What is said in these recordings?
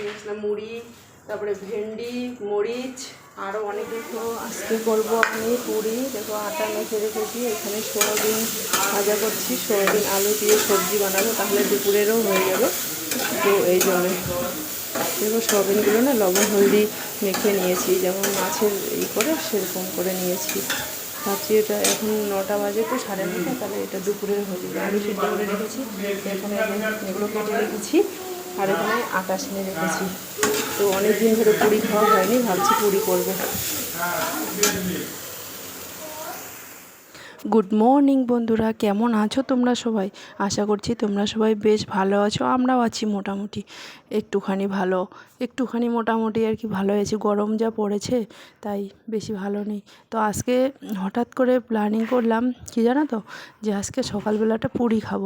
নিয়ে এসেছিলাম মুড়ি, তারপরে ভেন্ডি, মরিচ আরও অনেক কিছু। আজকে করব আমি পুরি। দেখো আটা মেখে রেখেছি, এখানে সোয়াবিন ভাজা করছি। সোয়াবিন আলু দিয়ে সবজি বানাবো, তাহলে দুপুরেরও হয়ে যাবে। তো এই জন্য দেখো সোয়াবিনগুলো না লবণ, হলদি মেখে নিয়েছি। যেমন মাছের ই করে, সেরকম করে নিয়েছি। ভাবছি এটা এখন নটা বাজে তো, সাড়ে নটা, তাহলে এটা দুপুরের হয়ে যাবে। আলু সিদ্ধ করে রেখেছি। এখানে এগুলো কেটে রেখেছি। আর এখানে আটা সেনে রেখেছি। তো অনেক দিন ধরে পুরি খাওয়া হয়নি, ভাবছি পুরি করব। গুড মর্নিং বন্ধুরা, কেমন আছো তোমরা সবাই? আশা করছি তোমরা সবাই বেশ ভালো আছো, আমরাও আছি মোটামুটি একটুখানি ভালো। একটুখানি মোটামুটি আর কি ভালো আছি, গরম যা পড়েছে তাই বেশি ভালো নেই। তো আজকে হঠাৎ করে প্ল্যানিং করলাম, কি জানো তো? যে আজকে সকালবেলাটা পুরি খাব।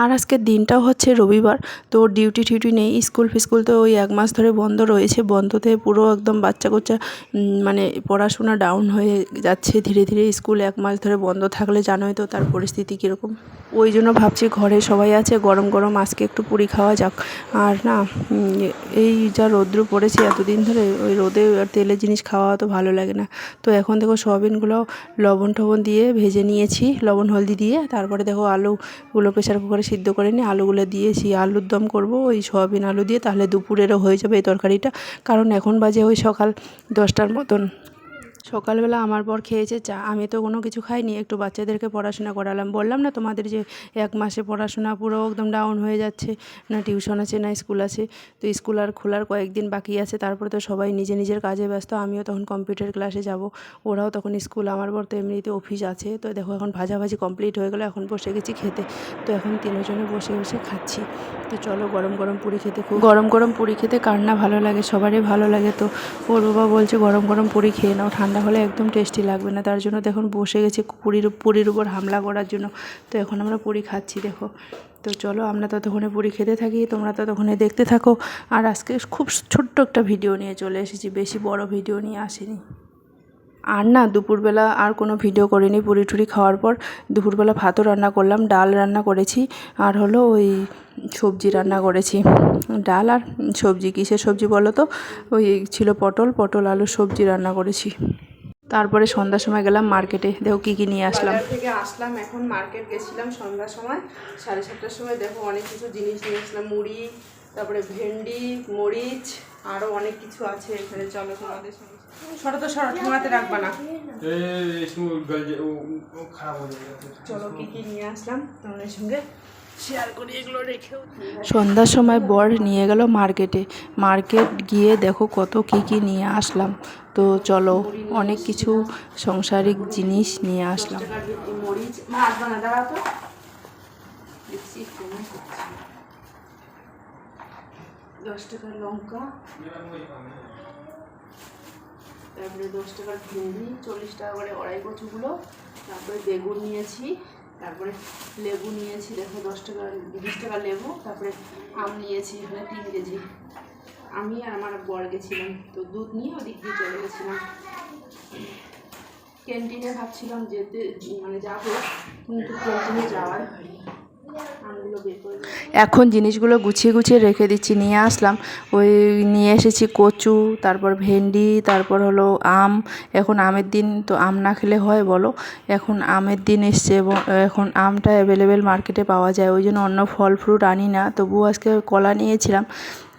আর আজকের দিনটাও হচ্ছে রবিবার, তো ডিউটি টিউটি নেই স্কুল ফিস্কুল তো ওই এক মাস ধরে বন্ধ রয়েছে বন্ধতে পুরো একদম বাচ্চা কোচ্চা মানে পড়াশোনা ডাউন হয়ে যাচ্ছে, ধীরে ধীরে স্কুল এক মাস ধরে বন্ধ থাকলে জানোই তো তার পরিস্থিতি কীরকম। ওই জন্য ভাবছি ঘরে সবাই আছে, গরম গরম আজকে একটু পুরি খাওয়া যাক। আর না এই যা রৌদ্র পড়েছে এতদিন ধরে, ওই রোদে আর তেলের জিনিস খাওয়া তো ভালো লাগে না। তো এখন দেখো সোয়াবিনগুলো লবণ টবণ দিয়ে ভেজে নিয়েছি, লবণ হলদি দিয়ে, তারপরে দেখো আলুগুলো প্রেশার কুকারে সিদ্ধ করে নিয়ে আলুগুলো দিয়েছি, আলুর দম করব, ওই সয়াবিন আলু দিয়ে, তাহলে দুপুরেরও হয়ে যাবে এই তরকারিটা। কারণ এখন বাজে ওই সকাল দশটার মতন। সকালবেলা আমার বর খেয়েছে চা। আমি তো কোনো কিছু খাইনি, একটু বাচ্চাদেরকে পড়াশোনা করালাম। বললাম না তোমাদের যে এক মাসে পড়াশোনা পুরো একদম ডাউন হয়ে যাচ্ছে, না টিউশন আছে, না স্কুল আছে। তো স্কুল আর খোলার কয়েকদিন বাকি আছে, তারপরে তো সবাই নিজে নিজের কাজে ব্যস্ত, আমিও তখন কম্পিউটার ক্লাসে যাব। ওরাও তখন স্কুল আমার বর তো এমনিতে অফিস আছে। তো দেখো এখন ভাজাভাজি কমপ্লিট হয়ে গেলো, এখন বসে গেছি খেতে। তো এখন তিনজনে বসে বসে খাচ্ছি। তো চলো গরম গরম পুরি খেতে খুব গরম গরম পুরি খেতে কার না ভালো লাগে, সবারই ভালো লাগে। তো ওর বাবা বলছে গরম গরম পুরি খেয়ে নাও, ঠান্ডা হলে একদম টেস্টি লাগবে না। তার জন্য দেখুন বসে গেছি পুরীর পুরীর উপর হামলা করার জন্য। তো এখন আমরা পুরি খাচ্ছি, দেখো। তো চলো আমরা ততক্ষণে পুরি খেতে থাকি, তোমরা ততক্ষণে দেখতে থাকো। আর আজকে খুব ছোট্ট একটা ভিডিও নিয়ে চলে এসেছি, বেশি বড় ভিডিও নিয়ে আসিনি। আর না, দুপুরবেলা আর কোনো ভিডিও করিনি। পুরি টুরি খাওয়ার পর দুপুরবেলা ভাতও রান্না করলাম, ডাল রান্না করেছি, আর হলো ওই সবজি রান্না করেছি। ডাল আর সবজি, কিসের সবজি বলো তো? ওই ছিল পটল পটল আলু সবজি রান্না করেছি। তারপরে সন্ধ্যার সময় গেলাম মার্কেটে, দেখো কী কী নিয়ে আসলাম। থেকে আসলাম, এখন মার্কেট গেছিলাম সন্ধ্যার সময়, সাড়ে সাতটার সময় দেখো অনেক কিছু জিনিস নিয়ে আসলাম, মুড়ি, তারপরে ভেন্ডি, মরিচ আরও অনেক কিছু আছে এখানে চলো তোমাদের সঙ্গে। সরো তো সরো রাখবা না। চলো কি কি নিয়ে আসলাম তোমাদের সঙ্গে? সন্ধ্যার সময় বর নিয়ে গেল মার্কেটে। মার্কেট গিয়ে দেখো কত কি কি নিয়ে আসলাম। তো চলো অনেক কিছু সংসারিক জিনিস নিয়ে আসলাম। মরিচ দশ টাকার লঙ্কা, তারপরে দশ টাকার ভেন্ডি চল্লিশ টাকা করে অড়াই কচুগুলো, তারপরে বেগুন নিয়েছি, তারপরে লেবু নিয়েছি, দেখো দশ টাকা, বিশ টাকা লেবু, তারপরে আম নিয়েছি, এখানে তিন কেজি। আমি আর আমার বর গেছিলাম, তো দুধ নিয়ে ওদিক দিয়ে চলে গেছিলাম। ক্যান্টিনে ভাবছিলাম যেতে মানে যাব, কিন্তু ক্যান্টিনে যাওয়ার হয়নি এখন জিনিসগুলো গুছিয়ে গুছিয়ে রেখে দিচ্ছি, নিয়ে আসলাম। ওই নিয়ে এসেছি কচু, তারপর ভেন্ডি, তারপর হলো আম। এখন আমের দিন, তো আম না খেলে হয় বলো? এখন আমের দিন এসছে এবং এখন আমটা অ্যাভেলেবেল মার্কেটে পাওয়া যায়। ওই জন্য অন্য ফল ফ্রুট আনি না। তবুও আজকে কলা নিয়েছিলাম।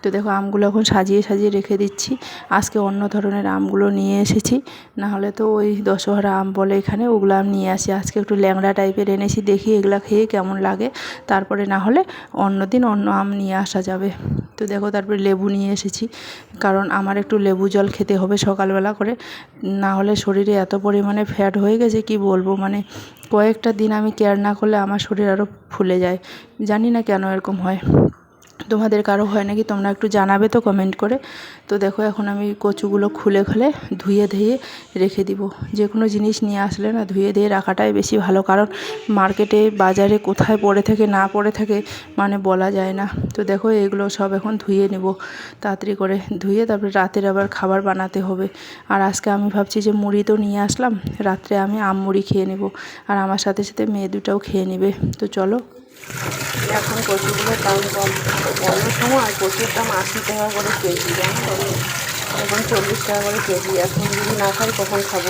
তো দেখো আমগুলো এখন সাজিয়ে সাজিয়ে রেখে দিচ্ছি। আজকে অন্য ধরনের আমগুলো নিয়ে এসেছি। না হলে তো ওই দশহরা আম বলে এখানে ওগুলো আম নিয়ে আসি। আজকে একটু ল্যাংড়া টাইপের এনেছি, দেখি এগুলো খেয়ে কেমন লাগে। তারপরে না হলে অন্য দিন অন্য আম নিয়ে আসা যাবে। তো দেখো তারপরে লেবু নিয়ে এসেছি। কারণ আমার একটু লেবু জল খেতে হবে সকালবেলা করে। না হলে শরীরে এত পরিমাণে ফ্যাট হয়ে গেছে, কি বলব? মানে কয়েকটা দিন আমি কেয়ার না করলে আমার শরীর আরও ফুলে যায়। জানি না কেন এরকম হয়। তোমাদের কারও হয় নাকি? তোমরা একটু জানাবে তো কমেন্ট করে। তো দেখো, এখন আমি কচুগুলো খুলে খুলে ধুয়ে ধুয়ে রেখে দিব। যে কোনো জিনিস নিয়ে আসলে না, ধুয়ে দিয়ে রাখাটাই বেশি ভালো। কারণ মার্কেটে, বাজারে কোথায় পড়ে থাকে, না পড়ে থাকে মানে বলা যায় না। তো দেখো, এগুলো সব এখন ধুয়ে নেব, তাড়াতাড়ি করে ধুয়ে তারপরে রাতের আবার খাবার বানাতে হবে। আর আজকে আমি ভাবছি যে মুড়ি তো নিয়ে আসলাম, রাত্রে আমি আম মুড়ি খেয়ে নেব। আর আমার সাথে সাথে মেয়ে দুটাও খেয়ে নেবে। তো চলো এখন কচুগুলোর দাম কম অন্য সময় কচুর দাম আশি টাকা করে কেজি, জানো এখন চল্লিশ টাকা করে কেজি, এখন যদি না খাই কখন খাব?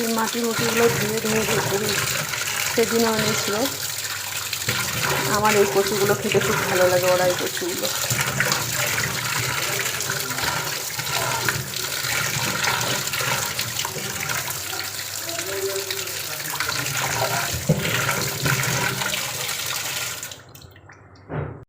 এই মাটি মুটিগুলো ধুয়ে ধুয়ে ধুয়ে সেদিনও এনেছিল। আমার এই কচুগুলো খেতে খুব ভালো লাগে, ওরা এই কচুগুলো।